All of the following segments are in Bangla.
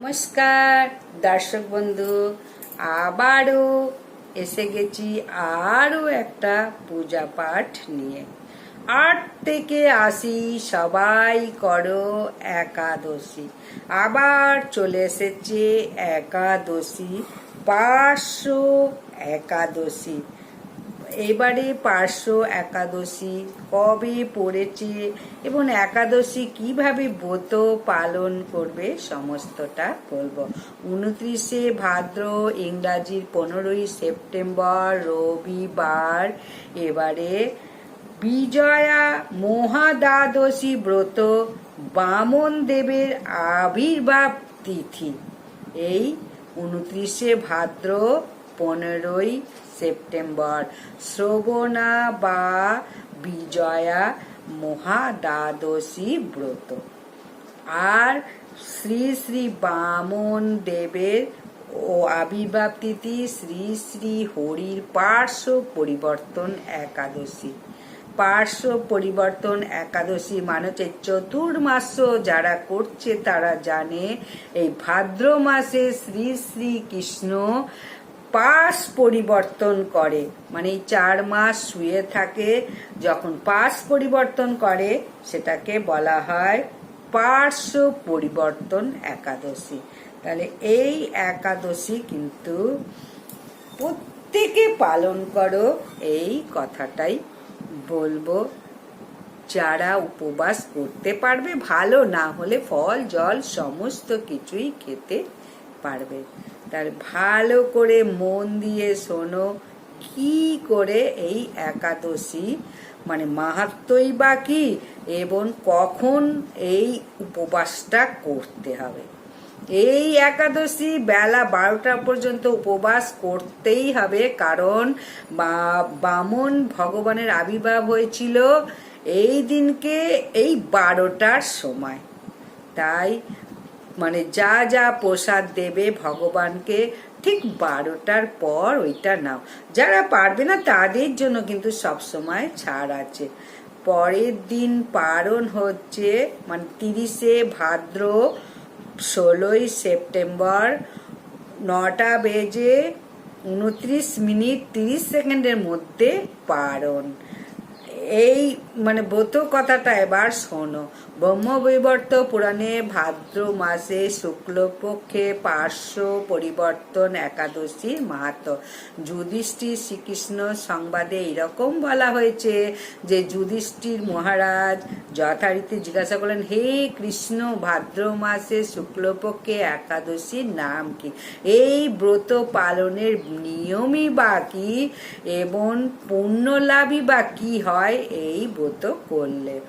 নমস্কার, দর্শক বন্ধু, আবারও এসে গেছি আরও একটা পূজা পাঠ নিয়ে। আট থেকে আসি সবাই করো একাদশী। আবার চলে এসেছে একাদশী পাঁচশো একাদশী। এবারে পার্শ্ব একাদশী কবে পড়েছে এবং একাদশী কীভাবে ব্রত পালন করবে সমস্তটা বলব। উনত্রিশে ভাদ্র, ইংরাজির পনেরোই সেপ্টেম্বর, রবিবার। এবারে বিজয়া মহাদ্বাদশী ব্রত, বামন দেবের আবির্ভাব তিথি। এই উনত্রিশে ভাদ্র পনেরোই সেপ্টেম্বর। শ্রবণা বা বিজয়া মহাদ্বাদশী ব্রত। আর শ্রী শ্রী বামন দেবের ও আবির্ভাব তিথি শ্রী শ্রী হরির পার্শ্ব পরিবর্তন একাদশী। পার্শ্ব পরিবর্তন একাদশী মানে হচ্ছে চতুর্মাস। যারা করছে তারা জানে, এই ভাদ্র মাসে শ্রী শ্রী কৃষ্ণ পাশ পরিবর্তন করে। মানে এই চার মাস শুয়ে থাকে, যখন পাশ পরিবর্তন করে, সেটাকে বলা হয় পার্শ্ব পরিবর্তন একাদশী। তাহলে এই একাদশী কিন্তু প্রত্যেকে পালন করো, এই কথাটাই বলব। যারা উপবাস করতে পারবে, ভালো না হলে ফল, জল, সমস্ত কিছুই খেতে পারবে। তার ভালো করে মন দিয়ে শোনো, কি করে এই একাদশী? মানে মাহাত্মই বা কি? এবং কখন এই উপবাসটা করতে হবে? এই একাদশী বেলা বারোটা পর্যন্ত উপবাস করতেই হবে, কারণ বামন ভগবানের আবির্ভাব হয়েছিল এই দিনকে, এই বারোটার সময়। তাই মানে যা যা প্রসাদ দেবে ভগবানকে, ঠিক বারোটার পর ওইটা নাও। যারা পারবে না তাদের জন্য কিন্তু সব সময় ছাড় আছে। পরের দিন পারণ হচ্ছে মানে তিরিশে ভাদ্র, ষোলোই সেপ্টেম্বর, নটা বেজে উনত্রিশ মিনিট তিরিশ সেকেন্ডের মধ্যে পারণ। এই মানে ব্রত কথাটা এবার শোনো। ব্রহ্মবৈবর্ত পুরাণে ভাদ্র মাসে শুক্লপক্ষে পার্শ্ব পরিবর্তন একাদশী মাহাত্ম। যুধিষ্ঠির শ্রীকৃষ্ণ সংবাদে এরকম বলা হয়েছে যে যুধিষ্ঠির মহারাজ যথারীতি জিজ্ঞাসা করলেন, হে কৃষ্ণ, ভাদ্র মাসে শুক্লপক্ষে একাদশীর নাম কি? এই ব্রত পালনের নিয়মই বা কি? এবং পুণ্যলাভই বা কি হয়? এই ব্রত করলে।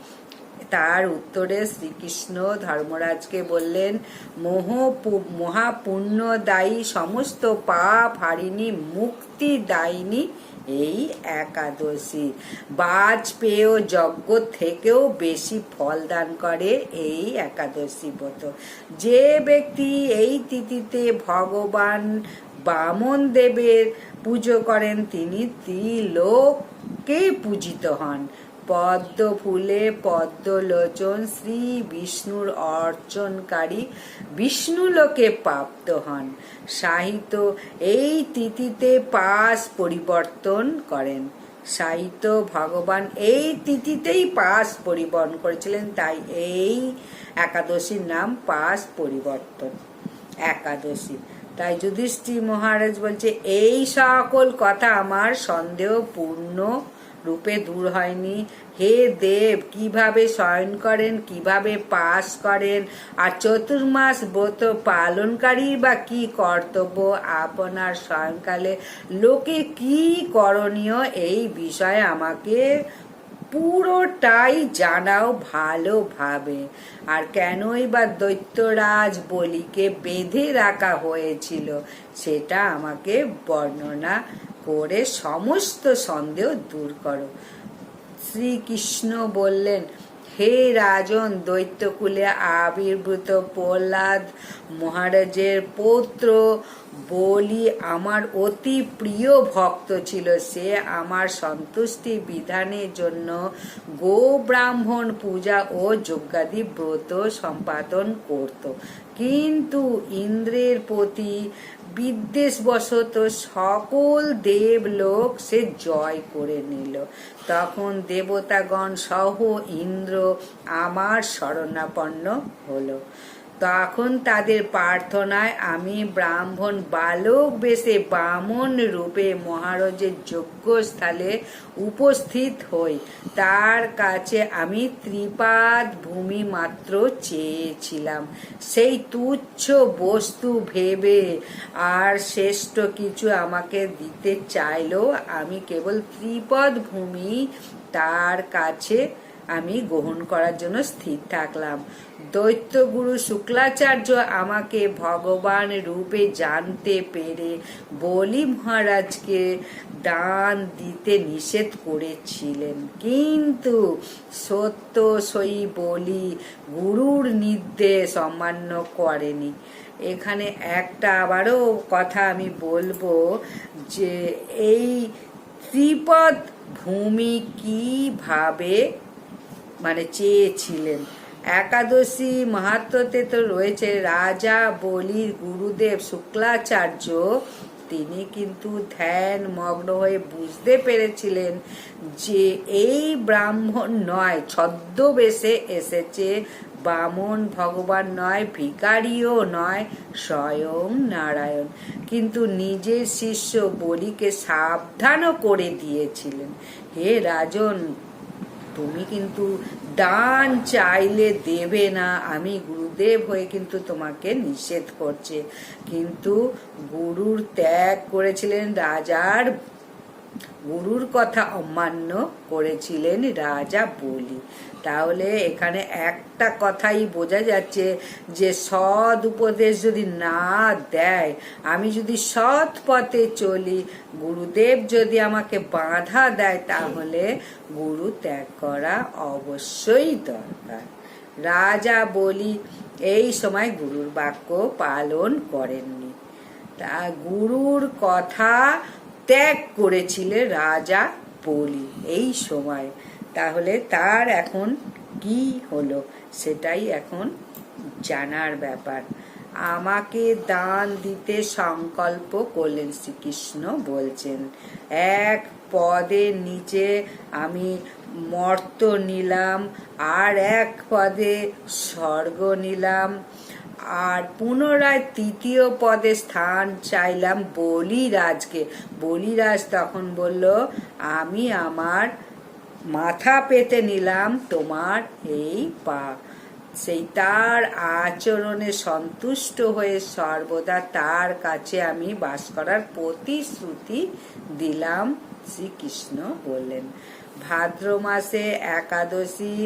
তার উত্তরে শ্রীকৃষ্ণ ধর্মরাজকে বললেন, মোহ মহাপুণ্যদায়ী সমস্ত পাপ মুক্তি দায়নি এই একাদশী। বাজপেয় যজ্ঞ থেকেও বেশি ফল দান করে এই একাদশী ব্রত। যে ব্যক্তি এই তিথিতে ভগবান বামন দেবের পুজো করেন, তিনি ত্রিলোকে পূজিত হন। পদ্ম ফুলে পদ্মলোচন শ্রী বিষ্ণুর অর্চনকারী বিষ্ণু লোকে প্রাপ্ত হন। সাহিত্য এই তিথিতে পাশ পরিবর্তন করেন। সাহিত্য ভগবান এই তিথিতেই পাশ পরিবর্তন করেছিলেন, তাই এই একাদশীর নাম পাশ পরিবর্তন। একাদশী। তাই যুধিষ্ঠির মহারাজ বলছে, এই সকল কথা আমার সন্দেহপূর্ণ রূপে দূর হয়নি। হে দেব, কীভাবে শয়ন করেন, কীভাবে পাশ করেন? আর চতুর্মাস ব্রত পালনকারী বা কি কর্তব্য? আপনার শয়নকালে লোকে কি করণীয়? এই বিষয়ে আমাকে পুরোটাই জানাও ভালোভাবে। আর কেনই বা দৈত্যরাজ বলিকে বেঁধে রাখা হয়েছিল, সেটা আমাকে বর্ণনা করে সমস্ত সন্দেহ দূর করো। শ্রীকৃষ্ণ বললেন, হে রাজন দৈত্যকুলে আবির্ভূত প্রহ্লাদ মহারাজের পৌত্র, বলি আমার অতি প্রিয় ভক্ত ছিল। সে আমার সন্তুষ্টি বিধানের জন্য গো ব্রাহ্মণ পূজা ও যজ্ঞাদি ব্রত সম্পাদন করত। কিন্তু ইন্দ্রের প্রতি বিদ্বেষবশত সকল দেবলোক সে জয় করে নিল। তখন দেবতাগণ সহ ইন্দ্র আমার শরণাপন্ন হলো। তখন তাদের প্রার্থনায় আমি ব্রাহ্মণ বালক বেশে বামন রূপে মহারাজের যজ্ঞস্থলে উপস্থিত হই। তার কাছে আমি ত্রিপাদ ভূমি মাত্র চেয়েছিলাম। সেই তুচ্ছ বস্তু ভেবে আর শ্রেষ্ঠ কিছু আমাকে দিতে চাইলেও আমি কেবল ত্রিপদ ভূমি তার কাছে আমি গ্রহণ করার জন্য স্থির থাকলাম। দৈত্যগুরু শুক্লাচার্য আমাকে ভগবান রূপে জানতে পেরে বলি মহারাজকে দান দিতে নিষেধ করেছিলেন। কিন্তু সত্য সই বলি গুরুর নির্দেশ অমান্য করেনি। এখানে একটা আবারও কথা আমি বলব যে এই ত্রিপদ ভূমি কীভাবে মানে চেয়েছিলেন। একাদশী মাহাত্মতে তো রয়েছে রাজা বলির গুরুদেব, শুক্লাচার্য। তিনি কিন্তু ধ্যান, মগ্ন হয়ে বুঝতে পেরেছিলেন যে এই ব্রাহ্মণ নয়, ছদ্মবেশে এসেছে। বামন ভগবান নয়, ভিকারিও নয়, স্বয়ং নারায়ণ। কিন্তু নিজের শিষ্য বলিকে সাবধানও করে দিয়েছিলেন। হে রাজন তুমি কিন্তু দান চাইলে দেবে না। আমি গুরুদেব হয়ে কিন্তু তোমাকে নিষেধ করছে। কিন্তু গুরুর ত্যাগ করেছিলেন রাজার গুরুর কথা অমান্য করেছিলেন রাজা বলি। তাহলে এখানে একটা কথাই বোঝা যাচ্ছে যে সৎ উপদেশ যদি না দেয়, আমি যদি সৎ পথে চলি, গুরুদেব যদি আমাকে বাধা দেয়, তাহলে গুরু ত্যাগ করা অবশ্যই দরকার। রাজা বলি, এই সময় গুরুর বাক্য পালন করেননি। তা গুরুর কথা ত্যাগ করেছিলেন রাজা বলি এই সময়। তাহলে তার এখন কি হলো? সেটাই এখন জানার ব্যাপার। আমাকে দান দিতে সংকল্প করলেন শ্রীকৃষ্ণ বলছেন, এক পদের নিচে আমি মর্ত নিলাম, আর এক পদে স্বর্গ নিলাম। আর পুনরায় তৃতীয় পদে স্থান চাইলাম বলিরাজকে। বলিরাজ তখন বলল, আমি আমার মাথা পেতে নিলাম তোমার এই পা। সেই তার আচরণে সন্তুষ্ট হয়ে সর্বদা তার কাছে আমি বাস করার প্রতিশ্রুতি দিলাম, শ্রীকৃষ্ণ বললেন। ভাদ্র মাসে একাদশী,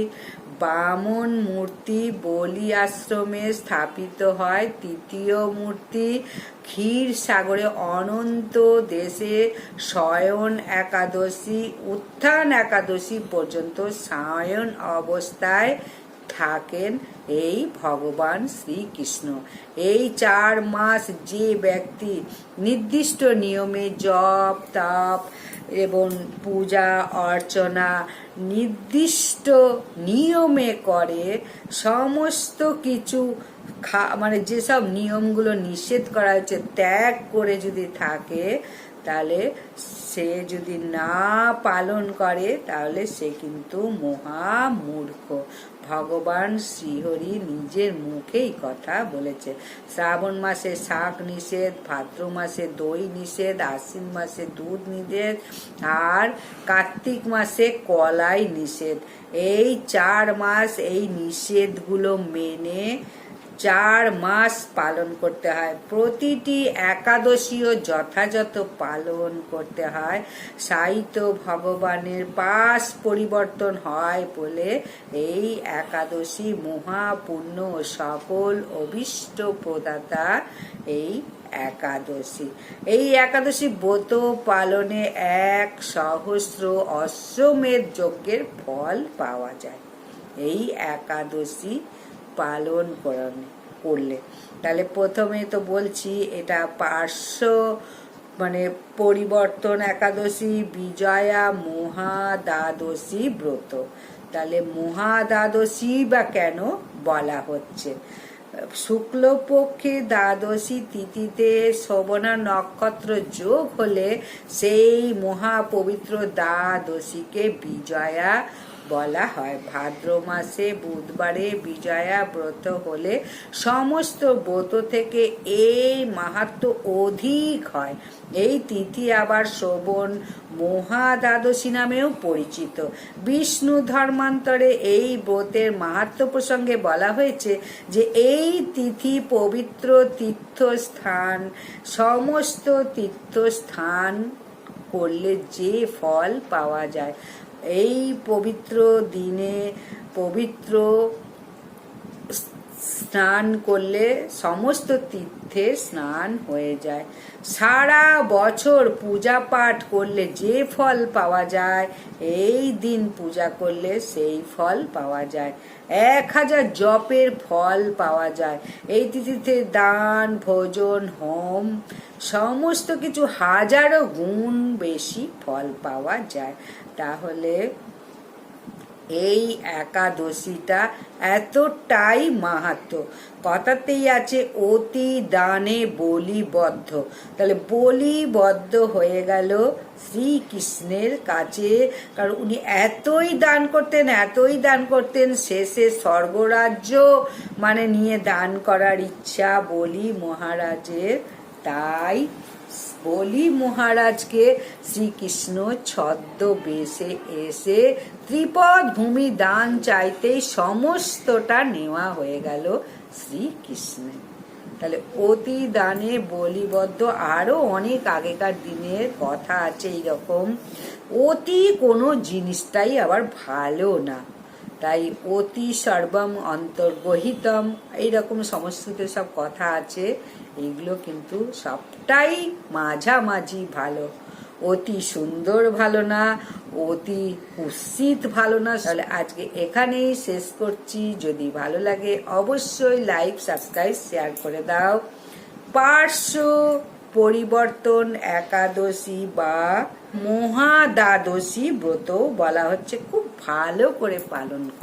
বামন মূর্তি, বলি আশ্রমে স্থাপিত হয়। তৃতীয় মূর্তি, ক্ষীর সাগরে অনন্ত দেশে শয়ন একাদশী, উত্থান একাদশী পর্যন্ত সায়ন অবস্থায় থাকেন এই ভগবান শ্রীকৃষ্ণ। এই চার মাস যে ব্যক্তি নির্দিষ্ট নিয়মে জপ, তাপ এবং পূজা, অর্চনা নির্দিষ্ট নিয়মে করে, সমস্ত কিছু খা মানে যেসব নিয়মগুলো নিষেধ করা হয়েছে ত্যাগ করে যদি থাকে, তাহলে সে যদি না পালন করে, তাহলে সে কিন্তু মহা মূর্খ ভগবান শ্রীহরি নিজের মুখেই কথা বলেছে। শ্রাবণ মাসে শাক নিষেধ, ভাদ্র মাসে দই নিষেধ, আশ্বিন মাসে দুধ নিষেধ, আর কার্তিক মাসে কলাই নিষেধ। এই চার মাস এই নিষেধগুলো মেনে চার মাস পালন করতে হয়। প্রতিটি একাদশীও যথাযথ পালন করতে হয়। সাহিত্য ভগবানের পাশ পরিবর্তন হয় বলে এই একাদশী মহাপূর্ণ সকল অভিষ্ট প্রদাতা এই একাদশী। এই একাদশী ব্রত পালনে এক সহস্র অশ্বমেধ যজ্ঞের ফল পাওয়া যায়। এই একাদশী পালন করানো, করলে। তাহলে প্রথমে তো বলছি, এটা পার্শ্ব মানে পরিবর্তন একাদশী, বিজয়া, মহাদ্বাদশী ব্রত। তাহলে মহাদ্বাদশী বা কেন বলা হচ্ছে? শুক্লপক্ষে দ্বাদশী তিথিতে শোভনা নক্ষত্র যোগ হলে সেই মহাপবিত্র দ্বাদশীকে বিজয়া বলা হয়, ভাদ্র মাসে, বুধবারে বিজয়া ব্রত হলে সমস্ত ব্রত থেকে এই মাহাত্ম অধিক হয়। এই তিথি আবার শোভন মহাদ্বাদশী নামেও পরিচিত। বিষ্ণু ধর্মান্তরে এই ব্রতের মাহাত্ম প্রসঙ্গে বলা হয়েছে যে, এই তিথি পবিত্র তীর্থস্থান, সমস্ত তীর্থস্থান করলে যে ফল পাওয়া যায়। এই পবিত্র দিনে পবিত্র স্নান করলে সমস্ত তীর্থে স্নান হয়ে যায়। সারা বছর পূজা পাঠ করলে যে ফল পাওয়া যায়, এই দিন পূজা করলে সেই ফল পাওয়া যায়। এক হাজার জপের ফল পাওয়া যায়। এই তিথিতে দান, ভোজন, হোম, সমস্ত কিছু হাজারো গুণ বেশি ফল পাওয়া যায়। তাহলে এই একাদশীটা এতটাই মাহাত্ম কথাতেই আছে, অতি দানে বলিবদ্ধ। তাহলে বলিবদ্ধ হয়ে গেল শ্রীকৃষ্ণের কাছে। কারণ উনি এতই দান করতেন, এতই দান করতেন, শেষে স্বর্গরাজ্য মানে নিয়ে দান করার ইচ্ছা বলি মহারাজের, তাই বলি মহারাজকে শ্রীকৃষ্ণ ছদ্মবেশে এসে ত্রিপদ ভূমি দান চাইতেই সমস্তটা নেওয়া হয়ে গেল শ্রীকৃষ্ণের। তাহলে অতি দানে বলিবদ্ধ আরও অনেক আগেকার দিনের কথা আছে এইরকম। অতি কোনো জিনিসটাই আবার ভালো না। তাই অতি সর্বম অন্তর্গহিতম, এইরকম সংস্কৃতে সব কথা আছে। এইগুলো কিন্তু সবটাই মাঝামাঝি ভালো। অতি সুন্দর ভালো না, অতি কুৎসিত ভালো না। তাহলে আজকে এখানেই শেষ করছি। যদি ভালো লাগে অবশ্যই লাইক, সাবস্ক্রাইব, শেয়ার করে দাও। পার্শ্ব পরিবর্তন একাদশী বা মহাদ্বাদশী ব্রত বলা হচ্ছে, খুব ভালো করে পালন কর।